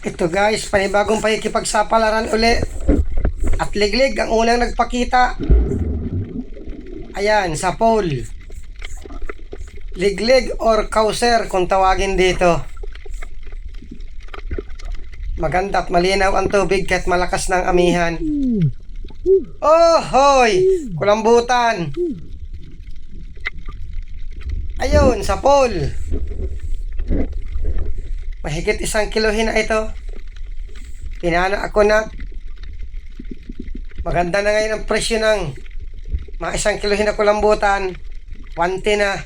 Ito guys, panibagong pakikipagsapalaran uli. At liglig ang unang nagpakita. Ayan, sa pole. Liglig or kauser kung tawagin dito. Maganda at malinaw ang tubig kahit malakas ng amihan. Oh, hoy! Kulambutan! Ayun, sa pole. Mahigit isang kilohin na ito. Pinana ako na. Maganda na ngayon ang presyo ng mga isang kilohin na kulambutan. 110 na.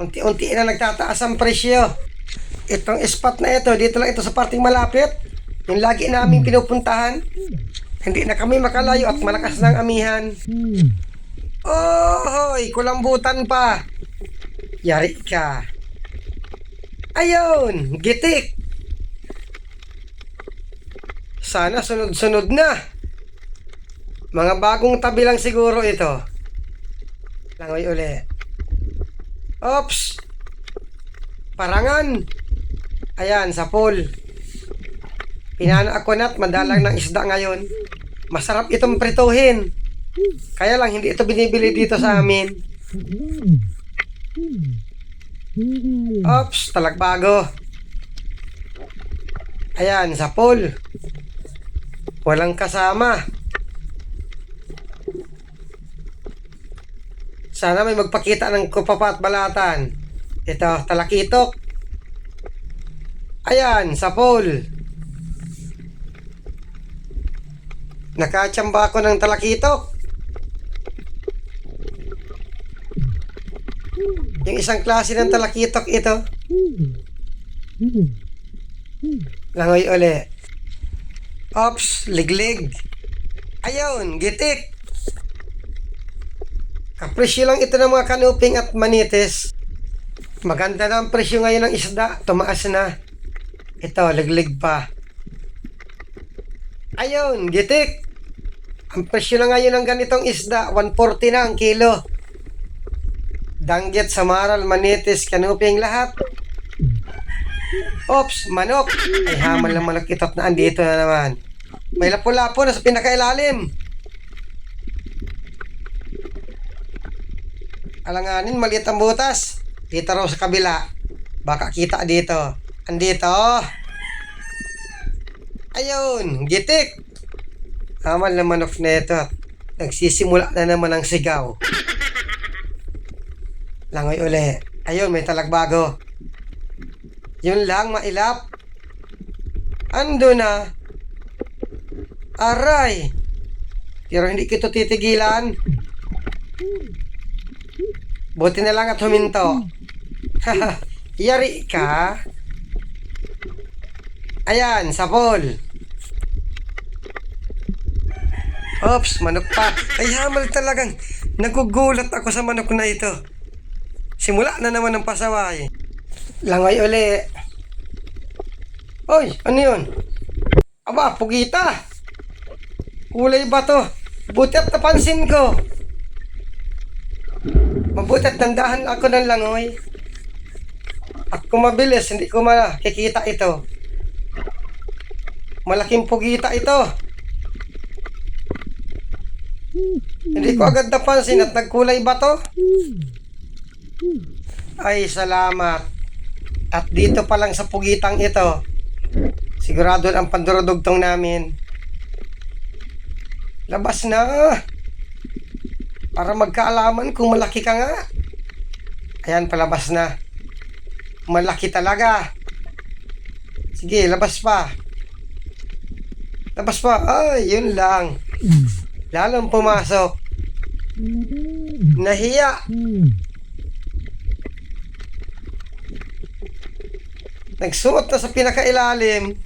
Unti-unti na nagtataas ang presyo. Itong spot na ito, dito lang ito sa parting malapit. Yung lagi namin pinupuntahan. Hindi na kami makalayo at malakas ng amihan. Oh, hoy, kulambutan pa. Yari ka. Ayun, gitik. Sana sunod-sunod na. Mga bagong tabi lang siguro ito. Langoy uli. Ops! Parangan! Ayan, sa pool. Pinana ako na't madalang ng isda ngayon. Masarap itong prituhin. Kaya lang hindi ito binibili dito sa amin. Ops, talagbago. Ayan, sa pool. Walang kasama. Sana may magpakita ng kupapa at balatan. Ito, talakitok. Ayan, sa pool. Nakachamba ako ng talakitok. Yung isang klase ng talakitok ito. Langoy uli. Ops, liglig. Ayun, gitik. Kapresyo lang ito ng mga kanuping at manitis. Maganda na ang presyo ngayon ng isda. Tumaas na. Ito, liglig pa. Ayun, gitik. Ang presyo na ngayon ng ganitong isda, 140 na ang kilo. Danggit, samaral, manitis, kanuping lahat. Ops, manok. Ay, hamal ng malakitot na andito na naman. May lapo-lapo na sa pinakailalim. Alanganin, maliit ang butas. Dito raw sa kabila. Baka kita dito. Andito. Ayun, gitik. Hamal na manok na ito. Nagsisimula na naman ang sigaw. Langoy uli. Ayun, may talagbago. Yun lang, mailap. Ando na. Aray. Pero hindi kito titigilan. Buti na lang at huminto. Yari ka. Ayan, sa pool. Oops, manok pa. Ay, hamal talagang. Nagugulat ako sa manok na ito. Simula na naman ang pasaway. Langoy uli. Oy, ano yun? Aba, pugita. Kulay ba to? Buti at napansin ko. Mabuti at nandahan ako ng langoy. At kung mabilis, hindi ko makikita ito. Malaking pugita ito. Hindi ko agad napansin at nagkulay ba to? Ay, salamat. At dito pa lang sa pugitang ito, sigurado ang pandurudugtong namin. Labas na! Para magkaalaman kung malaki ka nga. Ayan, palabas na. Malaki talaga. Sige, labas pa. Labas pa. Ay, yun lang. Lalong pumasok. Nahiya. Nagsuot na sa pinakailalim.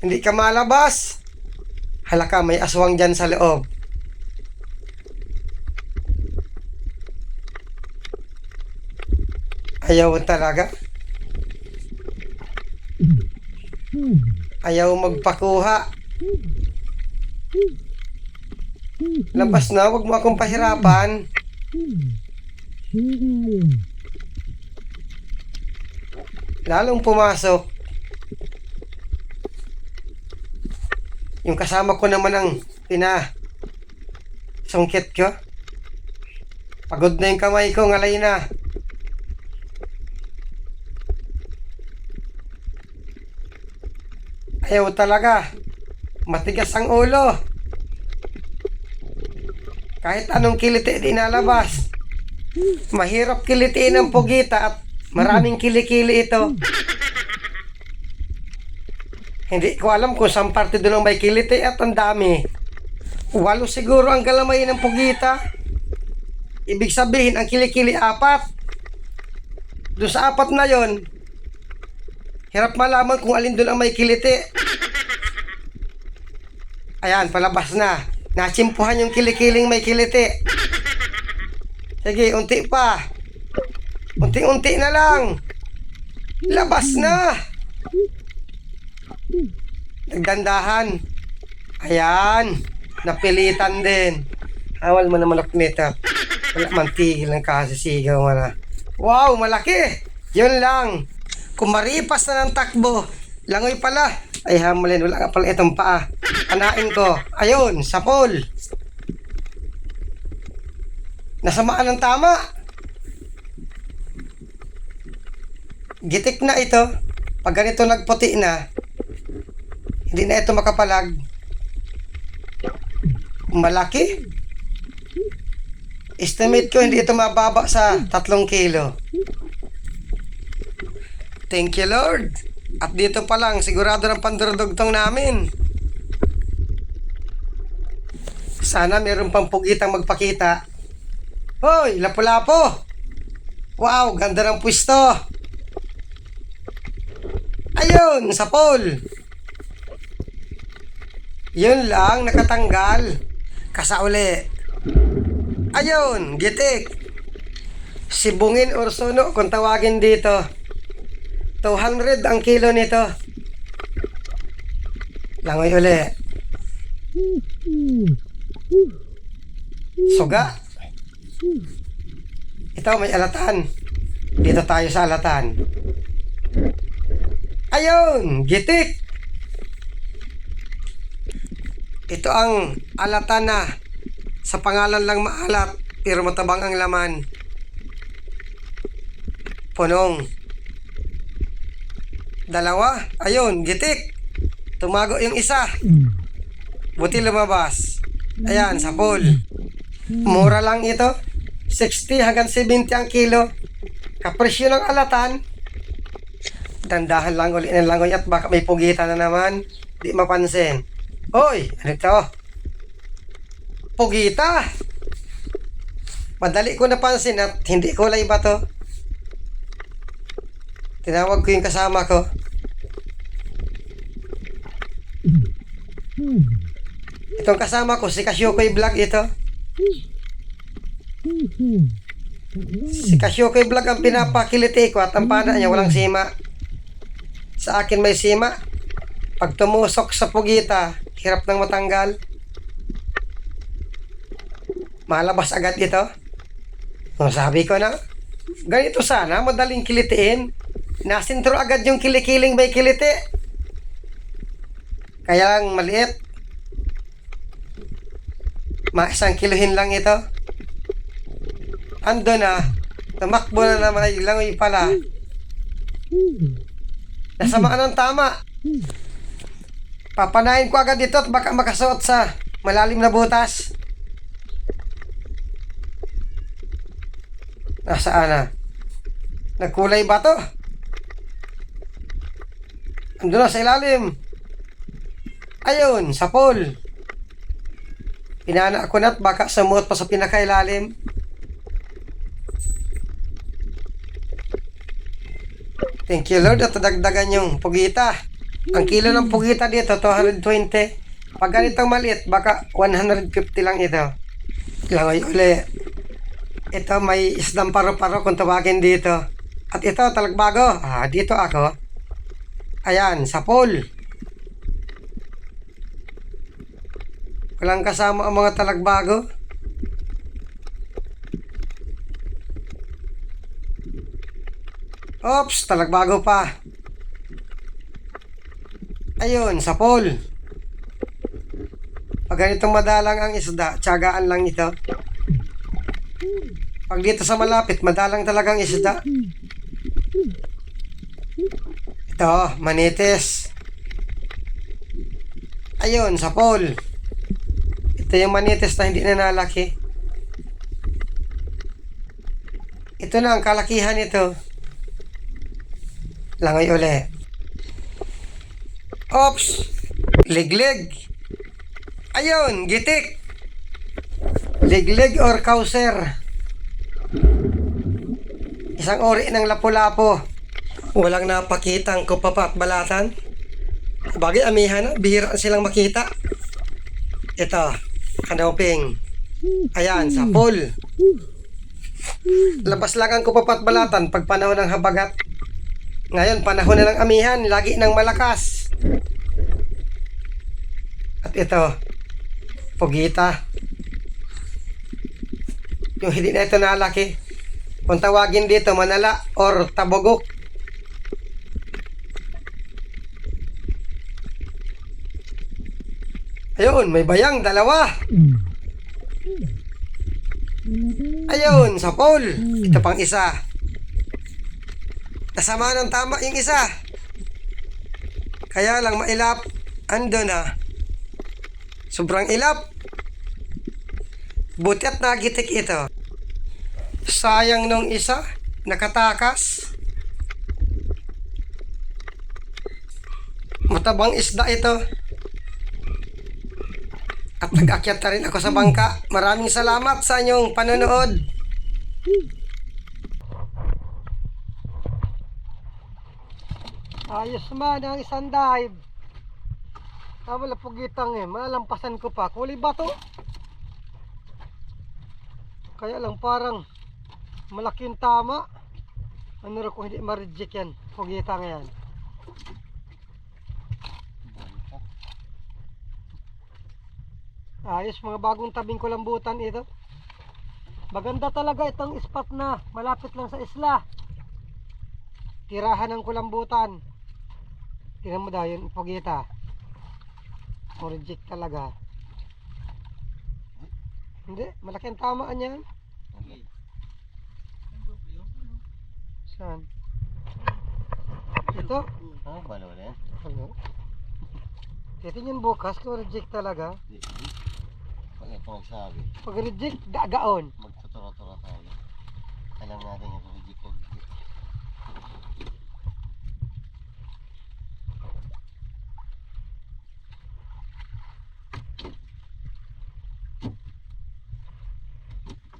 Hindi ka malabas. Halaka, may aswang dyan sa loob. Ayaw talaga. Ayaw magpakuha. Labas na, wag mo akong pahirapan. Lalong pumasok. Yung kasama ko naman ang pina sungkit ko. Pagod na yung kamay ko, ngalay na. Ayaw talaga. Matigas ang ulo. Kahit anong kiliti di nalabas. Mahirap kilitiin ang pugita at maraming kilikili ito. Hindi ko alam kung saan parte doon ang may kiliti at ang dami. Walo siguro ang galamay ng pugita. Ibig sabihin, ang kilikili apat. Doon sa apat na yon, hirap malaman kung alin doon ang may kiliti. Ayan, palabas na. Nachimpuhan yung kilikiling may kiliti. Sige, unti pa. Unti-unti na lang. Labas na. Nagdandahan. Ayan. Napilitan din. Awal mo na manok nito. Wala man tigil ng kasisigaw mo na. Wow, malaki. Yun lang. Kung maripas na ng takbo, langoy pala. Ay hamulin, wala ka pala itong paa. Anain ko. Ayun, sapol. Nasamaan ng tama. Gitik na ito. Pag ganito nagputi na, hindi na ito makapalag. Malaki. Estimate ko hindi ito mababa sa 3 kilo. Thank you Lord. At dito pa lang, sigurado ng pandurudugtong namin. Sana meron pang pugitang magpakita. Hoy, lapo-lapo! Wow, ganda ng pwesto! Ayun, sa pole! Yun lang, nakatanggal. Kasauli. Ayun, gitik. Sibungin or suno kung tawagin dito. 200 ang kilo nito. Langoy uli. Suga. Ito may alatan. Dito tayo sa alatan. Ayun, gitik. Ito ang alatan na sa pangalan lang maalat pero matabang ang laman. Punong. Dalawa. Ayun, gitik. Tumago yung isa. Buti lumabas. Ayan, sa pool. Mura lang ito. 60 hanggang 70 ang kilo. Kapresyo ng alatan. Dandahan lang ulit ng langoy at baka may pugita na naman. Di mapansin. Hoy, ano ito? Pugita! Madali ko napansin at hindi kulay ba to? Tinawag ko yung kasama ko. Itong kasama ko, si Kasyokoy Vlog ito. Si Kasyokoy Vlog ang pinapakiliti ko at ang pana niya walang sima. Sa akin may sima. Pag tumusok sa pugita, hirap nang matanggal. Malabas agad ito. O, sabi ko na, ganito sana, madaling kilitiin. Nasintro agad yung kilikiling may kiliti. Kaya lang maliit. Ma isang kilohin lang ito. Ando na, tumakbo na naman ay langoy pala. Nasamaan ng tama. Papanahin ko agad dito at baka makasuot sa malalim na butas. Nasaan na? Nagkulay ba to? Ando na sa ilalim. Ayun, sa pool. Pinana ko na at baka sumuot pa sa pinakailalim. Thank you Lord at dagdagan yung pugita. Ang kilo ng pugita dito, 220. Pag ganitong maliit, baka 150 lang ito. Langoy uli. Ito may isdang paro-paro kung tawagin dito. At ito, talagbago. Ah, dito ako. Ayan, sa pool. Walang kasama ang mga talagbago. Oops, talagbago pa. Ayun, sa pool. Pag ganitong madalang ang isda, tiyagaan lang ito. Pag dito sa malapit, madalang talagang isda. Ito, manitis. Ayun, sa pool. Ito yung manitis na hindi na nalaki. Ito na ang kalakihan nito. Langoy uli. Ops! Liglig! Ayun, gitik! Liglig or kauser. Isang ori ng lapu-lapo. Walang napakitang kupapa at balatan. Bagay amihan na, bihira silang makita. Ito, kanoping. Ayan, sa pool. Labas lang ang kupapat balatan pag panahon ng habagat. Ngayon, panahon na ng amihan, lagi ng malakas. At ito, pugita. Yung hindi na ito nalaki. Kung tawagin dito, manala or tabogok. Ayun, may bayang, dalawa. Ayun, sa pole. Ito pang isa. Kasama ng tama yung isa. Kaya lang mailap. Ando na. Sobrang ilap. Buti at nagitik ito. Sayang nung isa. Nakatakas. Matabang isda ito. At nag-akyat na rin ako sa bangka. Maraming salamat sa inyong panonood. Ayos man ang isang dive. Ah, pugitang eh. Malampasan ko pa. Kulay ba to? Kaya lang parang malaking tama. Ano rin kung hindi ma-reject yan. Pugitang yan. Ayos mga bagong tabing kulambutan ito. Maganda talaga itong spot na malapit lang sa isla. Tirahan ng kulambutan. Tingnan mo daw yun, pugita. Reject talaga. Hindi, malaki ang tamaan yan. Saan? Ito? Ah, balo na yan. Ano? Titingin bukas kung reject talaga. Di, di. Pag ito nagsabi, Pag reject, gagaon. magtuturo-turo tayo. Alam natin yung reject ko.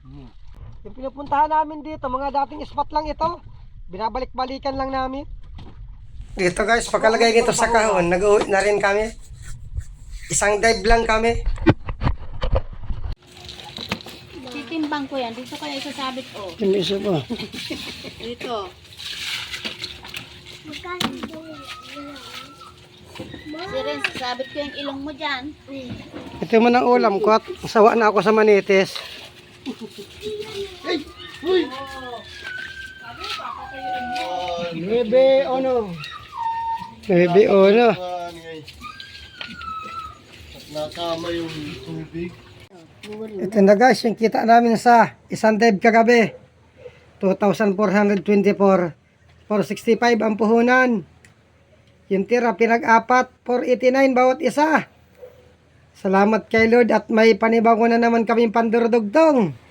Hmm. Yung pinupuntahan namin dito, mga dating spot lang ito. Binabalik-balikan lang namin. Dito guys, pagkalagay dito sa kahon, nag-uwi na rin kami. Isang dive lang kami. Titimbang ko yan. Dito kaya isasabit oh. Yung isa po. Dito. Siren, sasabit ko yung ilong mo dyan. Ito man ang ulam ko at sawa na ako sa manitis. Ono. Bebe ono. Ngay. At nakama yung tubig. Ito na guys, yung kita namin sa isang dive kagabi. 2,424. 465 ang puhunan. Yung tira, pinag-apat. 489 bawat isa. Salamat kay Lord at may panibago na naman kaming pandurudugtong.